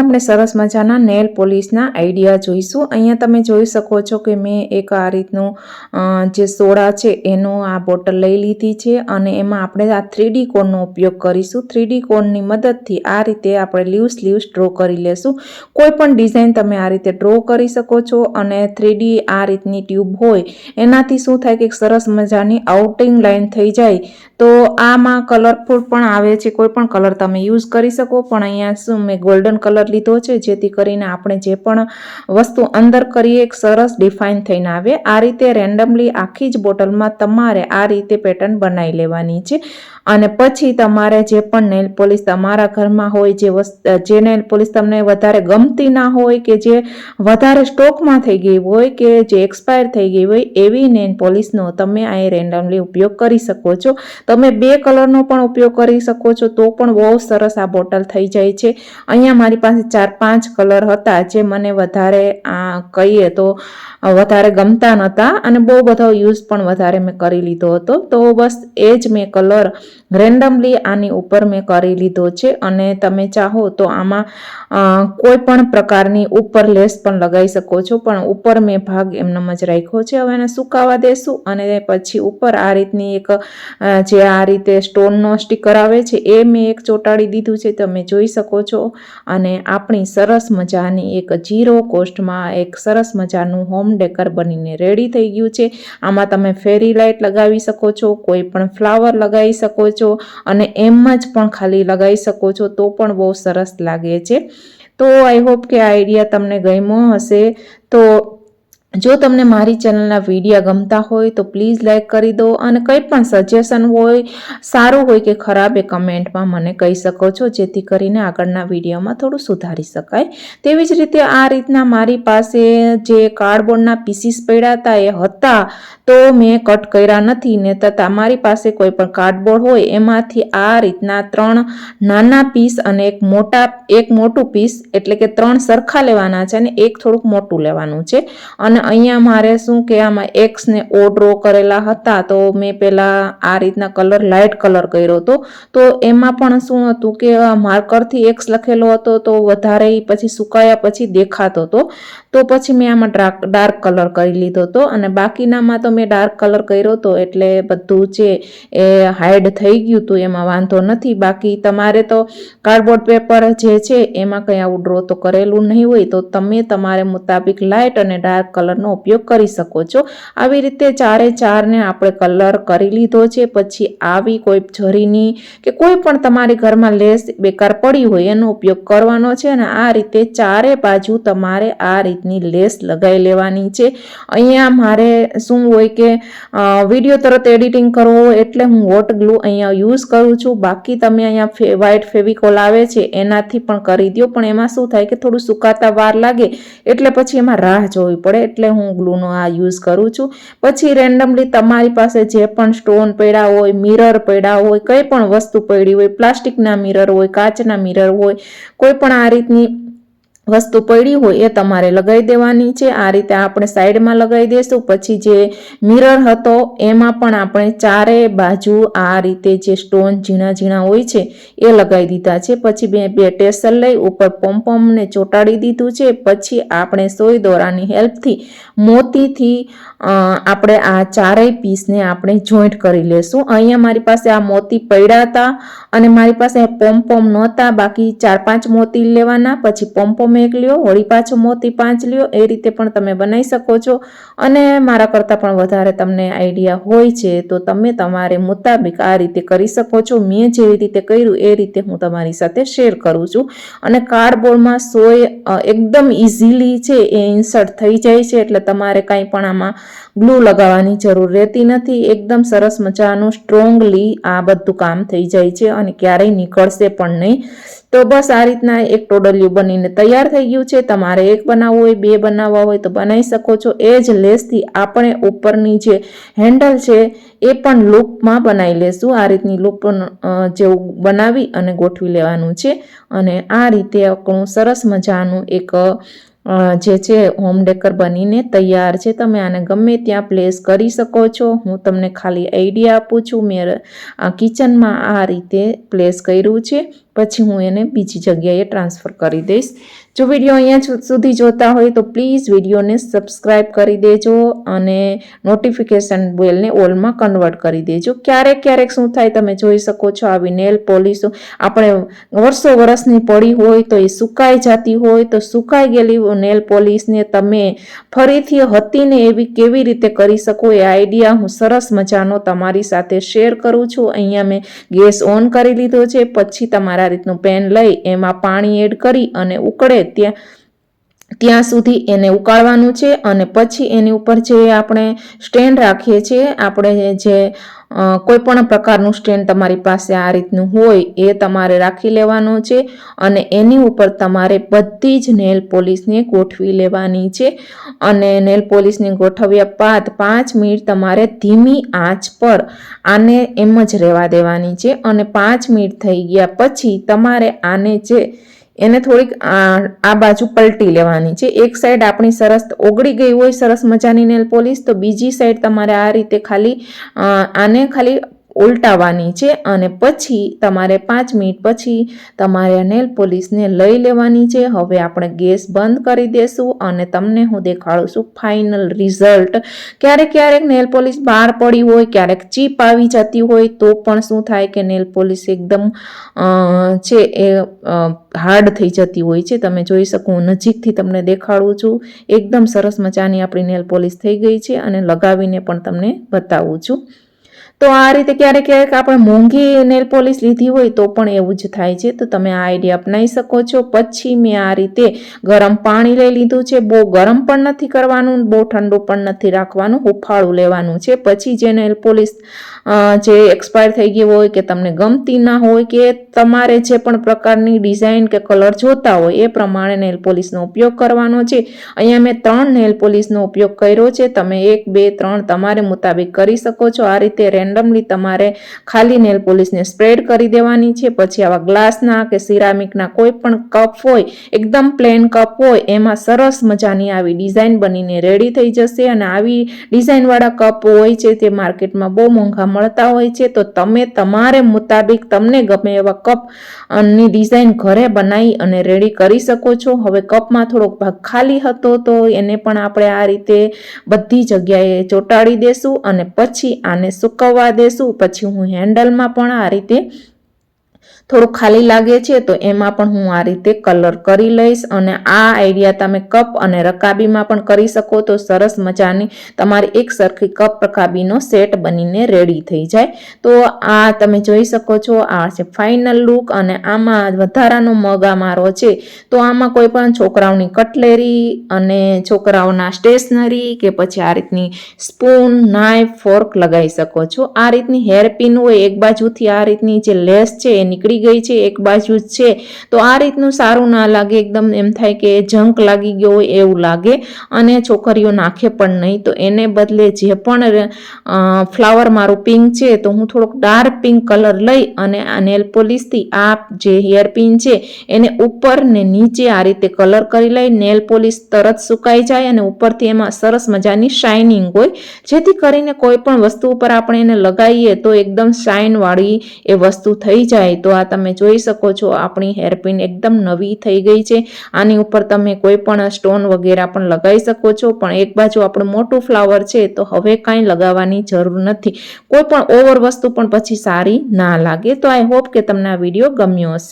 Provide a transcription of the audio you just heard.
આપણે સરસ મજાના નેલ પોલિશના આઈડિયા જોઈશું. અહીંયા તમે જોઈ શકો છો કે મેં એક આ રીતનું જે સોડા છે એનો આ બોટલ લઈ લીધી છે અને એમાં આપણે આ થ્રીડી કોનનો ઉપયોગ કરીશું. થ્રીડી કોનની મદદથી આ રીતે આપણે લીવ્સ લીવ્સ ડ્રો કરી લેશું. કોઈ પણ ડિઝાઇન તમે આ રીતે ડ્રો કરી શકો છો અને થ્રીડી આ રીતની ટ્યુબ હોય, એનાથી શું થાય કે સરસ મજાની આઉટિંગ લાઇન થઈ જાય. તો આમાં કલરફુલ પણ આવે છે. કોઈ પણ કલર તમે યુઝ કરી શકો. પણ અહીંયા શું મેં ગોલ્ડન કલર લીધો છે, જેથી કરીને આપણે જે પણ વસ્તુ અંદર કરીએ, એક સરસ ડિફાઇન થઈને આવે. આ રીતે રેન્ડમલી આખી જ બોટલમાં તમારે આ રીતે પેટર્ન બનાવી લેવાની છે. અને પછી તમારે જે પણ નેલ પોલિશ તમારા ઘરમાં હોય, જે વસ્તુ, જે નેલ પોલિશ તમને વધારે ગમતી ના હોય કે જે વધારે સ્ટોકમાં થઈ ગઈ હોય કે જે એક્સપાયર થઈ ગઈ હોય, એવી નેલ પોલિશનો તમે અહીં રેન્ડમલી ઉપયોગ કરી શકો છો. તમે બે કલરનો પણ ઉપયોગ કરી શકો છો, તો પણ બહુ સરસ આ બોટલ થઈ જાય છે. અહીંયા મારી પાસે ચાર, પાંચ કલર હતા જે મને વધારે, આ, કહીએ તો, વધારે ગમતા નહોતા અને બહુ બધો યુઝ પણ વધારે મેં કરી લીધો હતો. તો બસ એ જ મેં કલર રેન્ડમલી આની ઉપર મેં કરી લીધો છે અને તમે ચાહો તો આમાં કોઈ પણ પ્રકારની ઉપર લેસ પણ લગાવી શકો છો. પણ ઉપર મેં ભાગ એમનેમ જ રાખ્યો છે. હવે એને સુકાવા દેશું અને પછી ઉપર આ રીતની એક જે આ રીતે સ્ટોનનો સ્ટીકર આવે છે એ મેં એક ચોંટાડી દીધું છે. તમે જોઈ શકો છો અને આપણી સરસ મજાની એક જીરો કોસ્ટમાં એક સરસ મજાનું હોમ ડેકર બનીને રેડી થઈ ગયું છે. આમાં તમે ફેરી લાઇટ લગાવી શકો છો, કોઈ પણ ફ્લાવર લગાવી શકો છો અને એમ જ પણ ખાલી લગાવી શકો છો, તો પણ બહુ સરસ લાગે છે. તો આઈ હોપ કે આ આઈડિયા તમને ગમ્યો હશે. તો જો તમને મારી ચેનલના વિડીયા ગમતા હોય તો પ્લીઝ લાઇક કરી દો અને કંઈ પણ સજેશન હોય, સારું હોય કે ખરાબ એ કમેન્ટમાં મને કહી શકો છો, જેથી કરીને આગળના વિડીયોમાં થોડું સુધારી શકાય. તેવી જ રીતે આ રીતના મારી પાસે જે કાર્ડબોર્ડના પીસીસ પડ્યા હતા એ હતા, તો મેં કટ કર્યા નથી ને તથા મારી પાસે કોઈ પણ કાર્ડબોર્ડ હોય, એમાંથી આ રીતના ત્રણ નાના પીસ અને એક મોટા, એક મોટું પીસ, એટલે કે ત્રણ સરખા લેવાના છે અને એક થોડુંક મોટું લેવાનું છે. અને અહીંયા મારે શું કે આમાં એક્સને ઓ ડ્રો કરેલા હતા, તો મેં પહેલાં આ રીતના કલર લાઇટ કલર કર્યો હતો. તો એમાં પણ શું હતું કે માર્કરથી એક્સ લખેલો હતો, તો વધારે પછી સુકાયા પછી દેખાતો હતો. તો પછી મેં આમાં ડાર્ક ડાર્ક કલર કરી લીધો હતો અને બાકીનામાં તો મેં ડાર્ક કલર કર્યો હતો એટલે બધું છે એ હાઈડ થઈ ગયું હતું, એમાં વાંધો નથી. બાકી તમારે તો કાર્ડબોર્ડ પેપર જે છે, એમાં કંઈ આવું ડ્રો તો કરેલું નહીં હોય. તો તમે તમારે મુતાબિક લાઇટ અને ડાર્ક કલરનો ઉપયોગ કરી શકો છો. આવી રીતે ચારે ચારને આપણે કલર કરી લીધો છે. પછી આવી કોઈ જરીની કે કોઈ પણ તમારી ઘરમાં લેસ બેકાર પડી હોય એનો ઉપયોગ કરવાનો છે અને આ રીતે ચારે બાજુ તમારે આ રીતની લેસ લગાવી લેવાની છે. અહીંયા મારે શું હોય કે વીડિયો તરત એડિટિંગ કરવો એટલે હું હોટ ગ્લુ અહીંયા યુઝ કરું છું. બાકી તમે અહીંયા ફે વ્હાઇટ ફેવિકોલ આવે છે એનાથી પણ કરી દો પણ એમાં શું થાય કે થોડું સુકાતા વાર લાગે એટલે પછી એમાં રાહ જોવી પડે. એટલે હું ગ્લુનો આ યુઝ કરું છું. પછી રેન્ડમલી તમારી પાસે જે પણ સ્ટોન પડ્યા હોય, મિરર પડ્યા હોય, કંઈ પણ વસ્તુ પડી હોય, પ્લાસ્ટિકના મિરર હોય, કાચના મિરર હોય, કોઈ પણ આ રીતની વસ્તુ પડી હોય એ તમારે લગાવી દેવાની છે. આ રીતે આપણે સાઈડમાં લગાવી દઈશું પછી જે મિરર હતો, એમાં પણ આપણે ચારે બાજુ આ રીતે જે સ્ટોન ઝીણા ઝીણા હોય છે, એ લગાવી દીધા છે. પછી બે બે ટેસલ લઈ, ઉપર પોમ્પોમને ચોંટાડી દીધું છે. પછી આપણે સોય દોરાની હેલ્પથી મોતીથી આપણે આ ચારેય પીસને આપણે જોઈન્ટ કરી લેશું. અહીંયા મારી પાસે આ મોતી પડ્યા હતા અને મારી પાસે પોમપોમ નહોતા. બાકી ચાર પાંચ મોતી લેવાના. પછી પોમ્પોમ એક લ્યો, વળી પાછો મોતી પાંચ લ્યો, એ રીતે પણ તમે બનાવી શકો છો. અને મારા કરતાં પણ વધારે તમને આઈડિયા હોય છે, તો તમે તમારે મુતાબિક આ રીતે કરી શકો છો. મેં જેવી રીતે કર્યું, એ રીતે હું તમારી સાથે શેર કરું છું. અને કાર્ડબોર્ડમાં સોય એકદમ ઇઝીલી છે, એ ઇન્સર્ટ થઈ જાય છે, એટલે તમારે કાંઈ પણ આમાં ગ્લુ લગાવવાની જરૂર રહેતી નથી. એકદમ સરસ મજાનું, સ્ટ્રોંગલી આ બધું કામ થઈ જાય છે અને ક્યારેય નીકળશે પણ નહીં. તો બસ આ રીતના એક ટોડલિયું બનીને તૈયાર થઈ ગયું છે. તમારે એક બનાવવું હોય, બે બનાવવા હોય તો બનાવી શકો છો. એ જ લેસથી આપણે ઉપરની જે હેન્ડલ છે એ પણ લૂપમાં બનાવી લેશું. આ રીતની લૂપ જેવું બનાવી અને ગોઠવી લેવાનું છે. અને આ રીતે આપણું સરસ મજાનું એક જે છે હોમ ડેકર બનીને તૈયાર છે. તમે આને ગમે ત્યાં પ્લેસ કરી શકો છો. હું તમને ખાલી આઈડિયા આપું છું. મેં કિચનમાં આ રીતે પ્લેસ કર્યું છે. પછી હું એને બીજી જગ્યાએ ટ્રાન્સફર કરી દઈશ. જો વીડિયો અહીંયા સુધી જોતા હોય તો પ્લીઝ વિડીયોને સબસ્ક્રાઈબ કરી દેજો અને નોટિફિકેશન બેલને ઓલમાં કન્વર્ટ કરી દેજો. ક્યારેક ક્યારેક શું થાય તમે જોઈ શકો છો આવી નેલ પોલિશો આપણે વર્ષો વર્ષની પડી હોય તો એ સુકાઈ જતી હોય તો સુકાઈ ગયેલી નેલ પોલિશને તમે ફરીથી હતીને એવી કેવી રીતે કરી શકો એ આઈડિયા હું સરસ મજાનો તમારી સાથે શેર કરું છું. અહીંયા મેં ગેસ ઓન કરી લીધો છે, પછી તમારા રીતનું પેન લઈ, એમાં પાણી એડ કરી અને ઉકળે ત્યાં ત્યાં સુધી એને ઉકાળવાનું છે અને પછી એની ઉપર જે આપણે સ્ટેન્ડ રાખીએ છીએ, આપણે જે કોઈ પણ પ્રકારનું સ્ટેન્ડ તમારી પાસે આ રીતનું હોય એ તમારે રાખી લેવાનું છે અને એની ઉપર તમારે બધી જ નેલ પોલિશને ગોઠવી લેવાની છે અને નેલ પોલિશને ગોઠવ્યા બાદ પાંચ મિનિટ તમારે ધીમી આંચ પર આને એમ જ રહેવા દેવાની છે અને પાંચ મિનિટ થઈ ગયા પછી તમારે આને જે એને થોડીક, આ બાજુ પલટી લેવાની છે. એક સાઈડ આપણી સરસ ઓગળી ગઈ હોય, સરસ મજાની નેલ પોલિશ તો બીજી સાઈડ તમારે આ રીતે ખાલી આને ખાલી ઉલટાવવાની છે અને પછી તમારે પાંચ મિનિટ પછી તમારે નેલ પોલીસને લઈ લેવાની છે. હવે આપણે ગેસ બંધ કરી દેશું અને તમને હું દેખાડું છું ફાઇનલ રિઝલ્ટ. ક્યારેક ક્યારેક નેલ પોલીસ બહાર પડી હોય, ક્યારેક ચીપ આવી જતી હોય, તો પણ શું થાય કે નેલ પોલીસ એકદમ છે એ હાર્ડ થઈ જતી હોય છે. તમે જોઈ શકો નજીકથી તમને દેખાડું છું. એકદમ સરસ મજાની આપણી નેલ પોલીસ થઈ ગઈ છે અને લગાવીને પણ તમને બતાવું છું. તો આ રીતે ક્યારેક ક્યારેક આપણે મોંઘી નેલ પોલિશ લીધી હોય તો પણ એવું જ થાય છે. તો તમે આ આઈડિયા અપનાવી શકો છો. પછી મેં આ રીતે ગરમ પાણી લઈ લીધું છે. બહુ ગરમ પણ નથી કરવાનું, બહુ ઠંડુ પણ નથી રાખવાનું, હુફાળું લેવાનું છે. પછી જે નેલ પોલિશ જે એક્સપાયર થઈ ગઈ હોય કે તમને ગમતી ના હોય કે તમારે જે પણ પ્રકારની ડિઝાઇન કે કલર જોતા હોય એ પ્રમાણે નેલ પોલિશનો ઉપયોગ કરવાનો છે. અહીંયા મેં ત્રણ નેલ પોલિશનો ઉપયોગ કર્યો છે. તમે એક, બે, ત્રણ તમારે મુતાબિક કરી શકો છો. આ રીતે રેન્ડમલી તમારે ખાલી નેલ પોલિશને સ્પ્રેડ કરી દેવાની છે. પછી આવા ગ્લાસના કે સિરામિકના કોઈ પણ કપ હોય, એકદમ પ્લેન કપ હોય, એમાં સરસ મજાની આવી ડિઝાઇન બનીને રેડી થઈ જશે અને આવી ડિઝાઇનવાળા કપ હોય છે તે માર્કેટમાં બહુ મોંઘા મળતા હોય છે. તો તમે તમારે મુતાબિક તમને ગમે એવા કપની ડિઝાઇન ઘરે બનાવી અને રેડી કરી શકો છો. હવે કપમાં થોડોક ભાગ ખાલી હતો તો એને પણ આપણે આ રીતે બધી જગ્યાએ ચોંટાડી દેશું અને પછી આને સુકવવા દેશું પછી હું હેન્ડલમાં પણ આ રીતે થોડું ખાલી લાગે છે, તો એમાં પણ હું આ રીતે કલર કરી લઈશ અને આ આઈડિયા તમે કપ અને રકાબીમાં પણ કરી શકો, તો સરસ મજાની તમારી એક સરખી કપ રકાબીનો સેટ બનીને રેડી થઈ જાય. તો આ તમે જોઈ શકો છો, આ છે ફાઇનલ લુક અને આમાં વધારાનો મગ આ છે. તો આમાં કોઈ પણ છોકરાઓની કટલેરી અને છોકરાઓના સ્ટેશનરી કે પછી આ રીતની સ્પૂન નાઇફ ફોર્ક લગાવી શકો છો. આ રીતની હેરપિન હોય, એક બાજુથી આ રીતની જે લેસ છે, એ નીકળી ગઈ છે, એક બાજુ જ છે. તો આ રીતનું સારું ના લાગે, એકદમ એમ થાય કે જંક લાગી ગયો હોય એવું લાગે. અને છોકરીઓ નાખે પણ નહીં. તો એને બદલે જે પણ ફ્લાવર મારું પિંક છે, તો હું થોડોક ડાર્ક પિંક કલર લઈ અને આ નેલ પોલિશથી આ જે હેર પિન છે, એને ઉપર ને નીચે આ રીતે કલર કરી લઈ, નેલ પોલિશ તરત સુકાઈ જાય અને ઉપરથી એમાં સરસ મજાની શાઇનિંગ હોય. જેથી કરીને કોઈ પણ વસ્તુ ઉપર આપણે એને લગાવીએ તો એકદમ શાઇનવાળી એ વસ્તુ થઈ જાય. તો આ તમે જોઈ શકો છો, આપણી હેરપિન એકદમ નવી થઈ ગઈ છે. આની ઉપર તમે કોઈ પણ સ્ટોન વગેરે પણ લગાવી શકો છો. પણ એક બાજુ આપણું મોટું ફ્લાવર છે, તો હવે કાંઈ લગાવવાની જરૂર નથી. કોઈ પણ ઓવર વસ્તુ પણ પછી સારી ના લાગે. તો આઈ હોપ કે તમને આ વીડિયો ગમ્યો હશે.